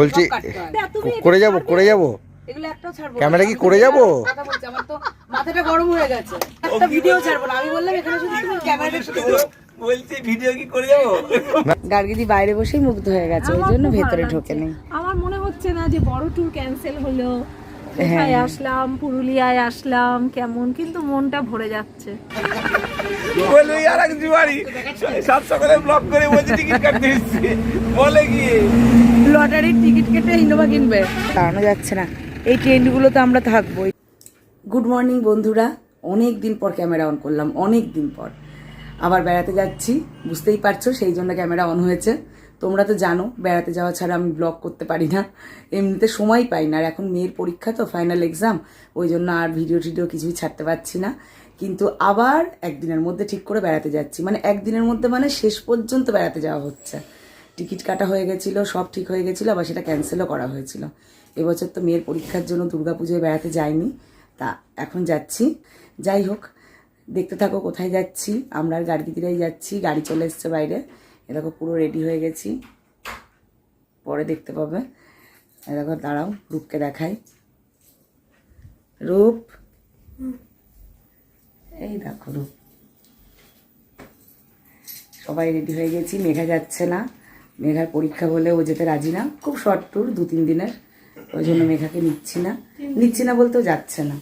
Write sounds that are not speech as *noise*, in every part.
বলছি। করে যাব করে যাব। ক্যামেরা কি করে যাব? বলছি, মাথাটা গরম হয়ে গেছে। একটা ভিডিও ছাড়বো না। আমি বললাম এখানে শুধু তুমি ক্যামেরাটা শুধু বলছি ভিডিও কি করে যাব? গার্গিদি বাইরে বসেই মুগ্ধ হয়ে গেছে ওই জন্য ভেতরে ঢোকে নেই আমার মনে হচ্ছে না যে বড় ট্যুর ক্যান্সেল হলো। হ্যাঁ। কোথায় আসলাম? পুরুলিয়ায় আসলাম কেমন? কিন্তু মনটা ভরে যাচ্ছে। বলল আর এক জুয়ারি সাত সকালে ব্লক করে বলছি টিকিট কাটতে বলে গিয়ে। লটারির টিকিট কেটে ইনোভা কিনবে। দাঁড়ানো যাচ্ছে না। এই ট্রেনগুলো তো আমরা থাকবোই গুড মর্নিং বন্ধুরা। অনেক দিন পর ক্যামেরা অন করলাম অনেক দিন পর। আবার বেড়াতে যাচ্ছি বুঝতেই পারছ সেই জন্য ক্যামেরা অন হয়েছে। তোমরা তো জানো বেড়াতে যাওয়া ছাড়া আমি ব্লগ করতে পারি না। এমনিতে সময় পাই না আর এখন মেয়ের পরীক্ষা তো ফাইনাল এক্সাম ওই জন্য আর ভিডিও টিডিও কিছুই ছাড়তে পারছি না। কিন্তু আবার একদিনের মধ্যে ঠিক করে বেড়াতে যাচ্ছি। মানে একদিনের মধ্যে মানে শেষ পর্যন্ত বেড়াতে যাওয়া হচ্ছে। টিকিট কাটা হয়ে গেছিল, সব ঠিক হয়ে গেছিল, আবার সেটা ক্যান্সেলও করা হয়েছিল। এবছর তো মেয়ের পরীক্ষার জন্য দুর্গাপুজোয় বেড়াতে যাইনি, তা এখন যাচ্ছি। যাই হোক, দেখতে থাকো কোথায় যাচ্ছি, আমরা আর গাড়িদিরাই যাচ্ছি, গাড়ি চলে এসছে বাইরে। এ দেখো পুরো রেডি হয়ে গেছি। পরে দেখতে পাবে। এ দেখো, দাঁড়াও, রূপকে দেখাই। রূপ! এই দেখো রূপ। সবাই রেডি হয়ে গেছি, মেঘা যাচ্ছে না। মেঘার পরীক্ষা বলে ও যেতে রাজি না। খুব শর্ট ট্যুর দু তিন দিনের। ওই জন্য মেঘাকে নিচ্ছি না। নিচ্ছি না বলতেও যাচ্ছে না।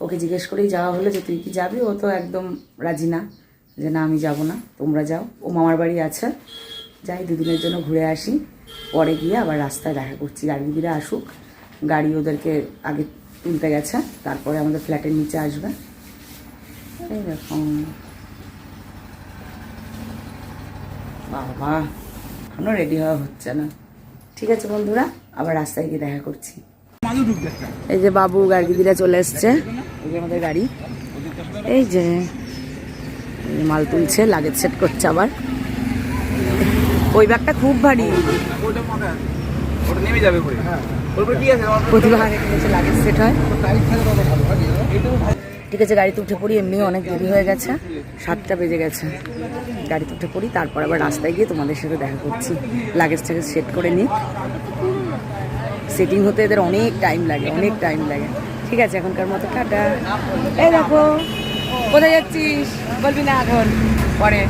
ওকে জিজ্ঞেস করেই যাওয়া হলো যে, তুই কি যাবি? ও তো একদম রাজি না। যে, না, আমি যাব না। তোমরা যাও। ও মামার বাড়ি আছে। যাই দুদিনের জন্য ঘুরে আসি। পরে গিয়ে আবার রাস্তায় দেখা করছি। গাড়ি দিদিরা আসুক। গাড়ি ওদেরকে আগে তুলতে গেছে। তারপরে আমাদের ফ্ল্যাটের নিচে আসবে। এইরকম বাবা! এখনও রেডি হওয়া হচ্ছে না। ঠিক আছে বন্ধুরা, আবার রাস্তায় গিয়ে দেখা করছি। এই যে বাবু গাড়ি দিদিরা চলে এসছে। আমাদের গাড়ি। এই যে মাল তুলছে লাগেজ সেট করছে আবার। ওই ব্যাগটা খুব ভারী। ঠিক আছে, গাড়িতে উঠে পড়ি এমনি অনেক দেরি হয়ে গেছে। সাতটা বেজে গেছে। গাড়িতে উঠে পড়ি তারপর আবার রাস্তায় গিয়ে তোমাদের সাথে দেখা করছি। লাগেজ টাগেজ সেট করে নিই। সেটিং হতে এদের অনেক টাইম লাগে, অনেক টাইম লাগে। ঠিক আছে, এখনকার মতো টাটা। এই দেখো, কোথায় যাচ্ছিস? বলবি না এখন, পরে।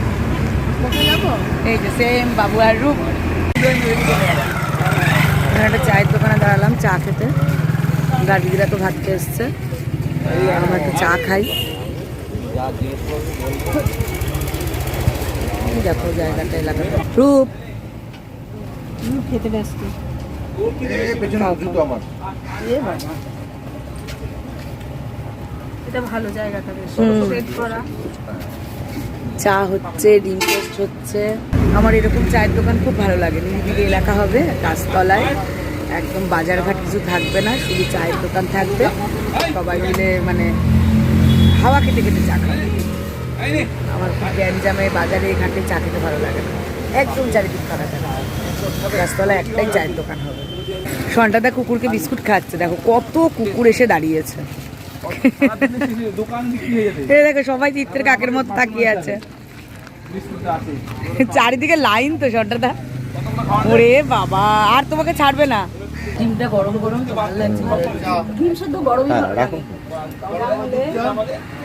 এই যে সেম বাবু আর রূপ। একটা চায়ের দোকানে দাঁড়ালাম, চা খেতে। গাড়িরা তো ভাত খেয়ে এসছে। আমরা একটু চা খাই। দেখো জায়গাটা এলাকাটা। রূপ। খেতে ব্যস্ত। চা হচ্ছে ডিম টোস্ট হচ্ছে। আমার এরকম চায়ের দোকান খুব ভালো লাগে। নিরিবিলি এলাকা হবে গাছতলায়। একদম বাজারঘাট কিছু থাকবে না শুধু চায়ের দোকান থাকবে। সবাই মিলে মানে হাওয়া খেতে খেতে চা খাবে। আমার খুব গ্যাঞ্জামে বাজারে ঘাটে চা খেতে ভালো লাগে না। একদম চারিদিক থাকে। গাছতলায় একটাই চায়ের দোকান হবে। সন্টাদা কুকুরকে বিস্কুট খাচ্ছে দেখো কত কুকুর এসে দাঁড়িয়েছে। দোকান বিক্রি হয়ে যাবে এই দেখো সবাই চিত্রের কাকের মতো তাকিয়ে আছে। চারিদিকে লাইন তো সন্টাদা ওরে বাবা আর তোমাকে ছাড়বে না। ডিমটা গরম গরম তো ভালো লাগছে। ডিম সেদ্ধ গরমই হ্যাঁ ভালো লাগে।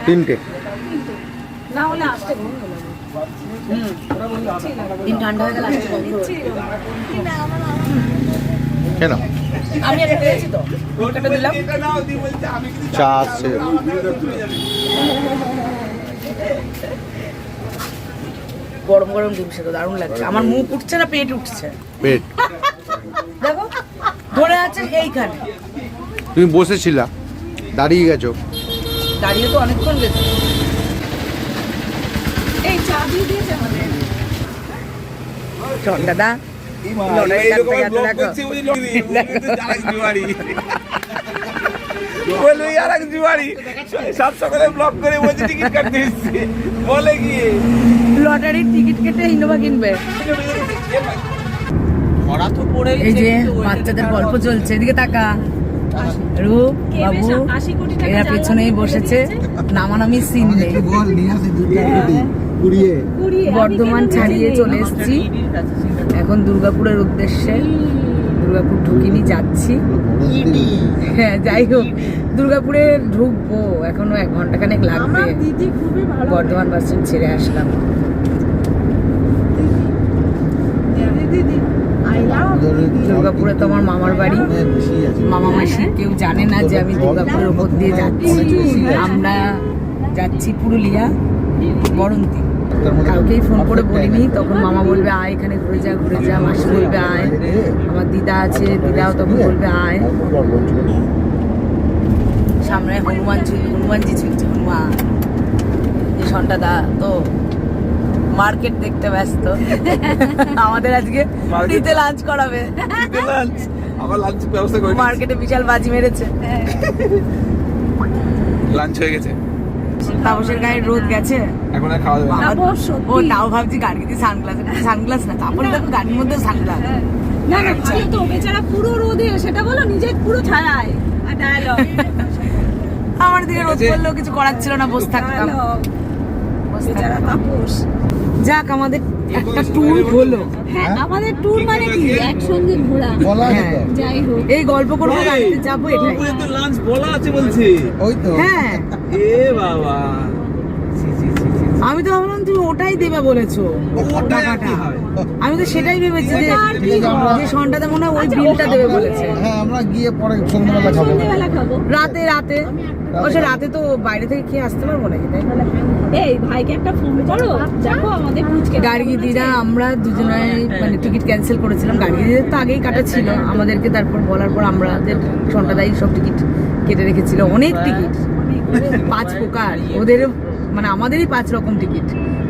তিনটে। না হলে আসতে ঘুম হলো। ঠান্ডা হয়ে গেলে আসতে। কেন? আমি একটা পেয়েছি তো। দিলাম। চা গরম গরম ডিম সেদ্ধ দারুণ লাগছে। আমার মুখ উঠছে না পেট উঠছে। পেট। দেখো ধরে আছে এইখানে। তুমি বসেছিলা দাঁড়িয়ে গেছো। দাঁড়িয়ে তো অনেকক্ষণ গেছে। দিয়ে দিয়েছে আমাদের। বলছে টিকিট লটারির কেটে ইনোভা কিনবে। ধরা তো পড়ে এই যে বাচ্চাদের গল্প চলছে এদিকে তাকা। রূপ বাবু এরা পেছনেই বসেছে। নামানামি সিন নেই। কুড়িয়ে, বর্ধমান ছাড়িয়ে চলে এসেছি। এখন দুর্গাপুরের উদ্দেশ্যে দুর্গাপুর ঢুকিনি যাচ্ছি। হ্যাঁ যাই হোক দুর্গাপুরে ঢুকবো এখনও এক ঘণ্টা খানেক লাগবে। দিদি খুবই ভালো বর্ধমান বাস স্ট্যান্ড ছেড়ে আসলাম। দুর্গাপুরে তো আমার মামার বাড়ি। মামা মাসি কেউ জানে না যে আমি দুর্গাপুরের উপর দিয়ে যাচ্ছি। আমরা যাচ্ছি পুরুলিয়া বরন্তি। কাউকেই ফোন করে বলিনি তখন মামা বলবে আয় এখানে ঘুরে যা ঘুরে যা। মাসি বলবে আয়। আমার দিদা আছে দিদাও তখন বলবে আয়। সামনে হনুমান হনুমানজি ঝুলছে হনুমান। সন্টাদা তো মার্কেট দেখতে ব্যস্ত। আমাদের আজকে? ফ্রিতে লাঞ্চ করাবে। লাঞ্চ আমার লাঞ্চ ব্যবস্থা করে মার্কেটে বিশাল বাজি মেরেছে। লাঞ্চ হয়ে গেছে। তাপসের গায়ে রোদ গেছে? এখন আর খাওয়া। ও তাও ভাবছি গাড়িতে সানগ্লাস সানগ্লাস না তারপরে দেখো গাড়ির মধ্যে সানগ্লাস। না না ভালো তো বেচারা পুরো রোদে সেটা বলো নিজের পুরো ছায়ায়। আর ডায়ালগ আমার দিকে রোদ করলেও কিছু করার ছিল না বসে থাকতাম। বসে বেচারা তাপস। যাক আমাদের একটা ট্যুর হলো। হ্যাঁ আমাদের ট্যুর মানে কি? একসঙ্গে ঘোরা। বলা হ্যাঁ। যাই হোক। এই গল্প করব গাড়িতে যাব এটাই। তো লাঞ্চ বলা আছে বলছি। ওই তো। হ্যাঁ। এ বাবা। আমি তো ভাবলাম ওটাই দেবে বলেছ। টাকাটা হয়? আমি তো সেটাই ভেবেছি যে হয়? যে সন্টাতে মনে হয় ওই আচ্ছা, বিলটা দেবে বলো। বলেছে। হ্যাঁ আমরা গিয়ে পরে সন্ধ্যাবেলা খাব। রাতে রাতে। ও রাতে তো বাইরে থেকে খেয়ে আসতে পারব নাকি তাই এই ভাইকে একটা ফোন করো দেখো আমাদের পুচকে গাড়ি দিদা আমরা দুজনে মানে টিকিট ক্যান্সেল করেছিলাম। গাড়ি দিদির তো আগেই কাটা ছিল। আমাদেরকে তারপর বলার পর আমাদের সন্টাদাই সব টিকিট কেটে রেখেছিল। অনেক টিকিট পাঁচ প্রকার। ওদের মানে আমাদেরই পাঁচ রকম টিকিট।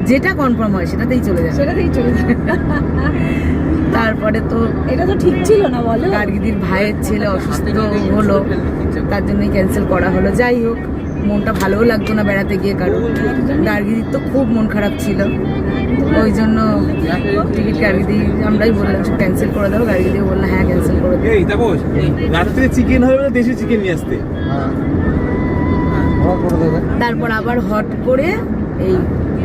যেটা কনফার্ম হয় সেটাতেই চলে যায় সেটাতেই চলে যায় তারপরে তো এটা তো ঠিক ছিল না বলো। গার্গিদির ভাইয়ের ছেলে অসুস্থ হলো তার জন্যই ক্যান্সেল করা হলো। যাই হোক মনটা ভালোও লাগতো না বেড়াতে গিয়ে কারও গার্গিদির তো খুব মন খারাপ ছিল। ওই জন্য টিকিট গার্গিদি আমরাই বললাম ক্যান্সেল করে দাও। গার্গিদি বললাম হ্যাঁ ক্যান্সেল করে দাও। রাত্রে চিকেন হবে দেশি চিকেন নিয়ে আসতে। হ্যাঁ। তারপর আবার হট করে এই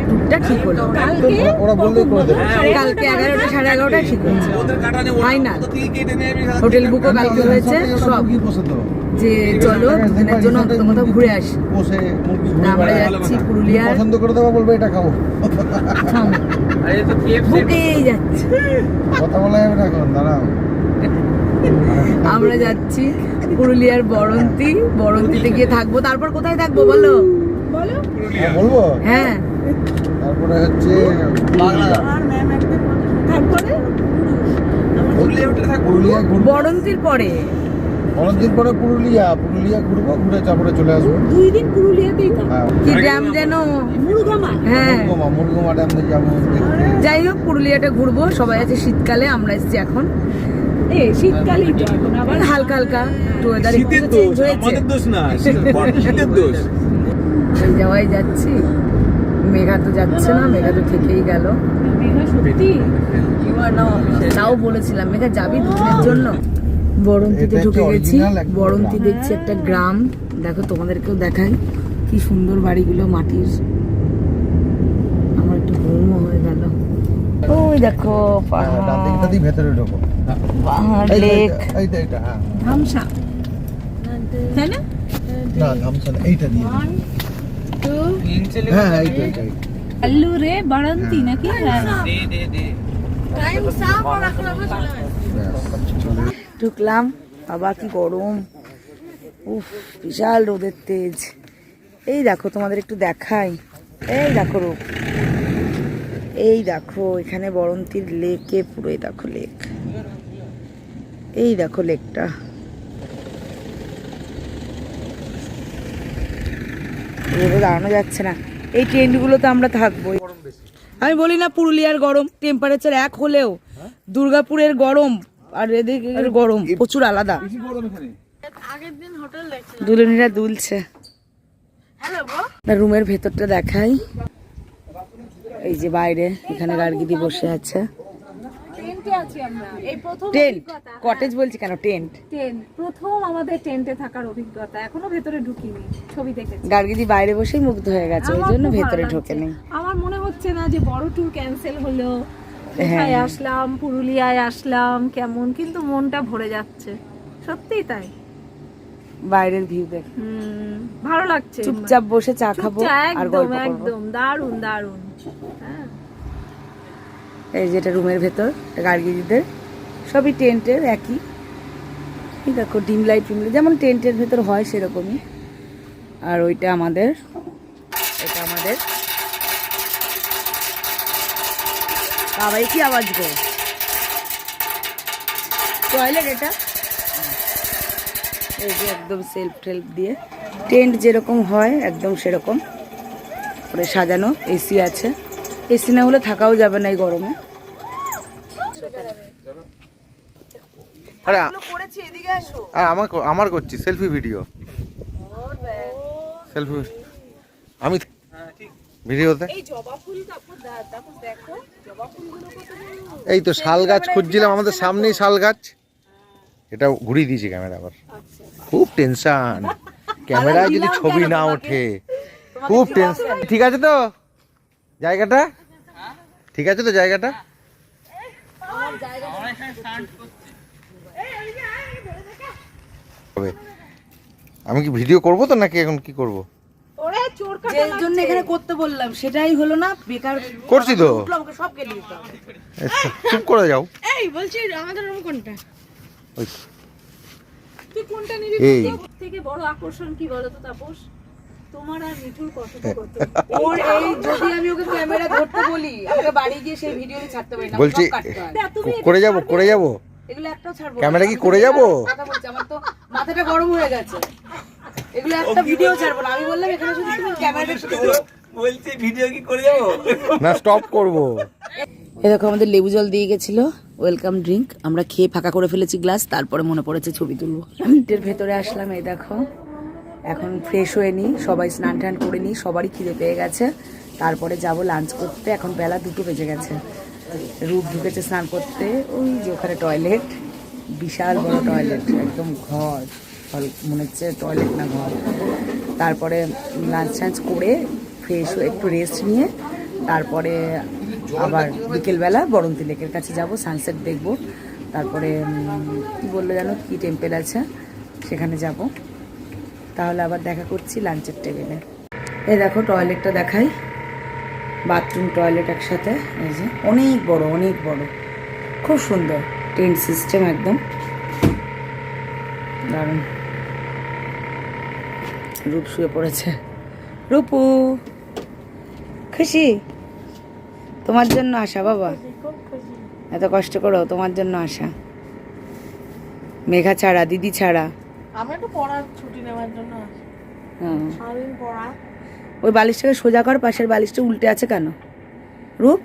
টুকটা ঠিক হলো। কালকে ওরা বললেই করে দেবে। কালকে এগারোটা সাড়ে এগারোটা ঠিক হয়েছে। রাত্রে- হোটেল বুকও কালকে হয়েছে সব। যে চলো দুদিনের জন্য অন্তত কোথাও ঘুরে আসি। বসে আমরা যাচ্ছি তুমি পুরুলিয়ার। পছন্দ করে দেবো বলবে এটা খাব। বুকেই যাচ্ছে। কথা বলা যাবে না এখন দাঁড়াও। আমরা যাচ্ছি পুরুলিয়ার বরন্তি। বরন্তিতে গিয়ে থাকব। তারপর কোথায় থাকব বলো? হ্যাঁ, বলব? হ্যাঁ। তারপরে হচ্ছে পুরুলিয়া। পুরুলিয়া ঘুরবো। বরন্তির পরে। অনেকদিন পরে পুরুলিয়া। পুরুলিয়া ঘুরবো ঘুরে তারপরে চলে আসব। দুই দিন পুরুলিয়াতেই হ্যাঁ। কি ড্যাম যেন মুরুগামা। হ্যাঁ। মুরগুমা ড্যাম যাব যাই হোক পুরুলিয়াটা ঘুরবো। সবাই আছে শীতকালে আমরা এসেছি এখন। এ শীতকালই তো এখন। আবার হালকা হালকা একটু ওয়েদার একটু চেঞ্জ হয়েছে। আমাদের দোষ না। শীতের দোষ। এই *laughs* যাওয়াই যাচ্ছি। মেঘা তো যাচ্ছে না মেঘা তো থেকেই গেল। তাও বলেছিলাম মেঘা যাবি দুদিনের জন্য? বরন্তিতে ঢুকে গেছি। বরন্তি দেখছি একটা গ্রাম। দেখো তোমাদেরকেও দেখাই। কি সুন্দর বাড়িগুলো মাটির। আমার একটু ঘুমও হয়ে গেল। ওই দেখো হ্যাঁ, ডান দিকটা পাহাড়। দিয়ে ভেতরে ঢোকো। পাহাড় লেক এইটা, এইটা এইটা হ্যাঁ। ধামসা। তাই না? না ধামসা এইটা দিয়ে ওয়ান টু হ্যাঁ হ্যাঁ। আল্লু রে বাড়ন্তি নাকি? হ্যাঁ। ঢুকলাম বাবা কি গরম। উফ বিশাল রোদের তেজ। এই দেখো তোমাদের একটু দেখাই। এই দেখো রূপ এই দেখো এখানে বরন্তির লেকে পুরো দেখো লেক। এই দেখো লেকটা। দাঁড়ানো যাচ্ছে না। এই টেন্টগুলোতে আমরা থাকব আমি বলি না পুরুলিয়ার গরম টেম্পারেচার এক হলেও। দুর্গাপুরের গরম আর এদিকের গরম প্রচুর আলাদা। দুলনিরা দুলছে। রুমের ভেতরটা দেখাই। এই যে বাইরে, এখানে গার্গিদি বসে আছে। টেন্টে আছি আমরা। এই প্রথম টেন্ট অভিজ্ঞতা। কটেজ বলছি কেন? টেন্ট। টেন্ট। প্রথম আমাদের টেন্টে থাকার অভিজ্ঞতা এখনও ভেতরে ঢুকিনি ছবি দেখেছি। গার্গিদি বাইরে বসেই মুগ্ধ হয়ে গেছে ওই আমার জন্য খুব ভালো ভেতরে লাগছে। ঢোকে নেই আমার মনে হচ্ছে না যে বড় ট্যুর ক্যান্সেল হলো কোথায় হ্যাঁ। আসলাম পুরুলিয়ায় আসলাম কেমন কিন্তু মনটা ভরে যাচ্ছে। সত্যিই তাই। বাইরের ভিউ দেখ। হুম ভালো লাগছে। চুপচাপ বসে চা খাব চুপচাপ, আর একদম গল্প করব। একদম দারুণ দারুণ হ্যাঁ। এই যেটা রুমের ভেতর গার্গিদিদের সবই টেন্টের, একই। দেখো, ডিম লাইট ফিম লাইট যেমন টেন্টের ভেতর হয় সেরকমই। আর ওইটা আমাদের, এটা আমাদের। বাবাই কি আওয়াজ গো? টয়লেট এটা? এই যে একদম সেলফ টেলফ দিয়ে। টেন্ট যেরকম হয়, একদম সেরকম। করে সাজানো, এসি আছে। এসি না হলে থাকাও যাবে না এই গরমে। আরে আর আমার আমার করছি সেলফি ভিডিও সেলফি আমি ভিডিওতে এই তো শাল গাছ খুঁজছিলাম আমাদের সামনেই শাল গাছ। এটা ঘুরিয়ে দিয়েছি ক্যামেরা আবার। খুব টেনশন ক্যামেরা যদি ছবি না ওঠে। খুব টেনশন ঠিক আছে তো? জায়গাটা? ঠিক আছে তো জায়গাটা? আমি কি ভিডিও করব তো নাকি এখন কি করব? ওরে চোর যে জন্য এখানে করতে বললাম সেটাই হলো না বেকার করছি তো। আমাকে সব কেটে দিতে চুপ করে যাও। এই বলছি আমাদের রুম কোনটা? ওই। তুই কোনটা নিবি? থেকে বড় আকর্ষণ কি বলো তো তাপস? তোমার আর মিঠুর কথোপকথন ওর এই যদি আমি ওকে ক্যামেরা ধরতে বলি আমাকে বাড়ি গিয়ে সেই ভিডিও ছাড়তে পারি না বলছি সব কাটতে। দেখ, তুমি করে যাব করে যাব। এগুলো একটাও ছাড়বো ক্যামেরা কি করে যাব? কথা বলছি আমার তো মাথাটা গরম হয়ে গেছে। এগুলো একটা ভিডিও ছাড়বো না। আমি বললাম এখানে শুধু তুমি ক্যামেরাটা বলছি ভিডিও কি করে যাব? না স্টপ করব। এই দেখো আমাদের লেবু জল দিয়ে গেছিল। ওয়েলকাম ড্রিঙ্ক আমরা খেয়ে ফাঁকা করে ফেলেছি গ্লাস তারপরে মনে পড়েছে ছবি তুলবো। ভেতরে আসলাম এই দেখো। এখন ফ্রেশ হয়ে নিই সবাই স্নান টান করে নিই সবারই খিদে পেয়ে গেছে। তারপরে যাব লাঞ্চ করতে, এখন বেলা দুটো বেজে গেছে। রূপ ঢুকেছে স্নান করতে, ওই যে ওখানে টয়লেট বিশাল বড় টয়লেট একদম ঘর। মনে হচ্ছে টয়লেট না ঘর। তারপরে লাঞ্চ টাঞ্চ করে ফ্রেশ হয়ে একটু রেস্ট নিয়ে, তারপরে আবার বিকেলবেলা বরন্তি লেকের কাছে যাব সানসেট দেখব। তারপরে কী বলল জানো কী টেম্পেল আছে, সেখানে যাব। তাহলে আবার দেখা করছি লাঞ্চের টেবিলে। এই দেখো টয়লেটটা দেখাই। বাথরুম টয়লেট একসাথে। এই যে অনেক বড় অনেক বড়। খুব সুন্দর। টেন্ট সিস্টেম একদম। দারুণ। রূপ শুয়ে পড়েছে। রূপু! খুশি? তোমার জন্য আসা বাবা? এত কষ্ট করো তোমার জন্য আসা মেঘা ছাড়া দিদি ছাড়া। আমি একটু পড়ার ছুটি নেওয়ার জন্য আসি। সারাদিন পড়া। ওই বালিশটাকে সোজা কর পাশের বালিশটা উল্টে আছে কেন? রূপ?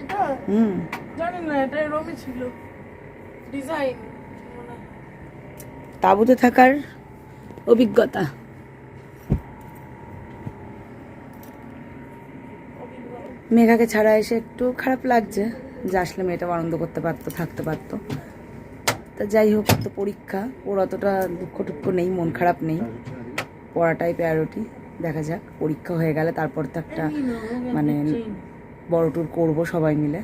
এটা? হুম। জানি না এটা এরমই ছিল। ডিজাইন তাঁবুতে থাকার অভিজ্ঞতা। মেঘাকে ছাড়া এসে একটু খারাপ লাগছে। যে আসলে মেয়েটাও আনন্দ করতে পারতো থাকতে পারতো। তা যাই হোক তো পরীক্ষা। ওর অতটা দুঃখ টুক্ষ নেই, মন খারাপ নেই। পড়াটাই প্রায়োরিটি দেখা যাক, পরীক্ষা হয়ে গেলে তারপর তো একটা মানে বড় ট্যুর করব সবাই মিলে,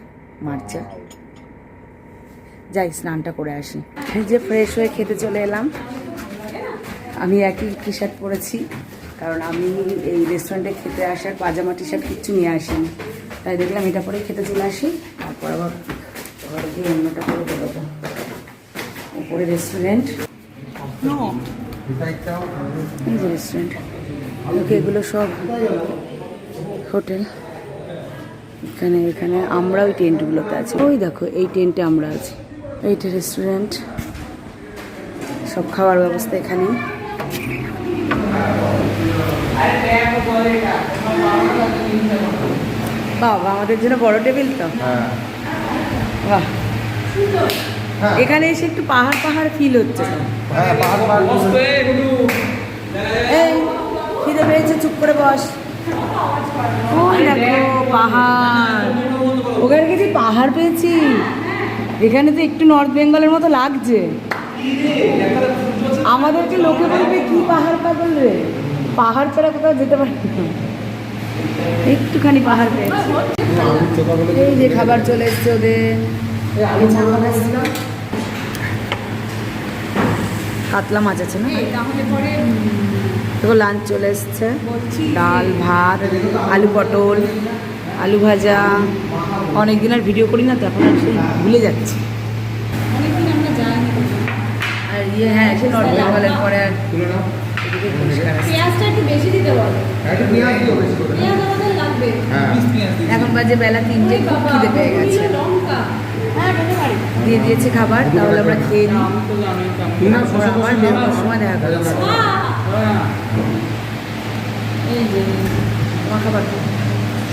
মার্চে। যাই, স্নানটা করে আসি। যে ফ্রেশ হয়ে খেতে চলে এলাম। আমি একই টি শার্ট পরেছি, কারণ আমি এই রেস্টুরেন্টে খেতে আসার পাজামা টি শার্ট কিচ্ছু নিয়ে আসিনি। তাই দেখলাম এটা পরে খেতে চলে আসি, তারপর আবার ঘরে গিয়ে অন্যটা করে উপরে রেস্টুরেন্ট রেস্টুরেন্ট ওকে এগুলো সব হোটেল এখানে এখানে আমরা ওই টেন্টগুলোতে আছি। ওই দেখো এই টেন্টে আমরা আছি। এইটা রেস্টুরেন্ট সব খাওয়ার ব্যবস্থা এখানেই। বাবা আমাদের জন্য বড় টেবিল তো। হ্যাঁ। বাহ। এখানে এসে একটু পাহাড় পাহাড় ফিল হচ্ছে। হ্যাঁ পাহাড় এই খিদে পেয়েছে চুপ করে বস। ওই দেখো পাহাড়। ওখানে গেছি পাহাড় পেয়েছি? এখানে তো একটু নর্থ বেঙ্গলের মতো লাগছে। আমাদেরকে লোকে বলবে কি পাহাড় পাগল রে? পাহাড় ছাড়া কোথাও যেতে পারি একটুখানি পাহাড় পেয়েছি। এই যে খাবার চলে এসছে ওদের। কাতলা মাছ আছে না? তাহলে দেখো লাঞ্চ চলে এসছে। ডাল ভাত আলু পটল আলু ভাজা। অনেক দিন আর ভিডিও করি না তো এখন আর সেই ভুলে যাচ্ছি। আর ইয়ে হ্যাঁ সে নর্থ বেঙ্গলের পরে আর আমাদের লাগবে। এখন বাজে বেলা তিনটে খিদে পেয়ে গেছে। লঙ্কা। হ্যাঁ দিয়ে দিয়েছে খাবার তাহলে আমরা খেয়ে নিই। আবার বেরোনোর সময় দেখা করছি। এই খাবার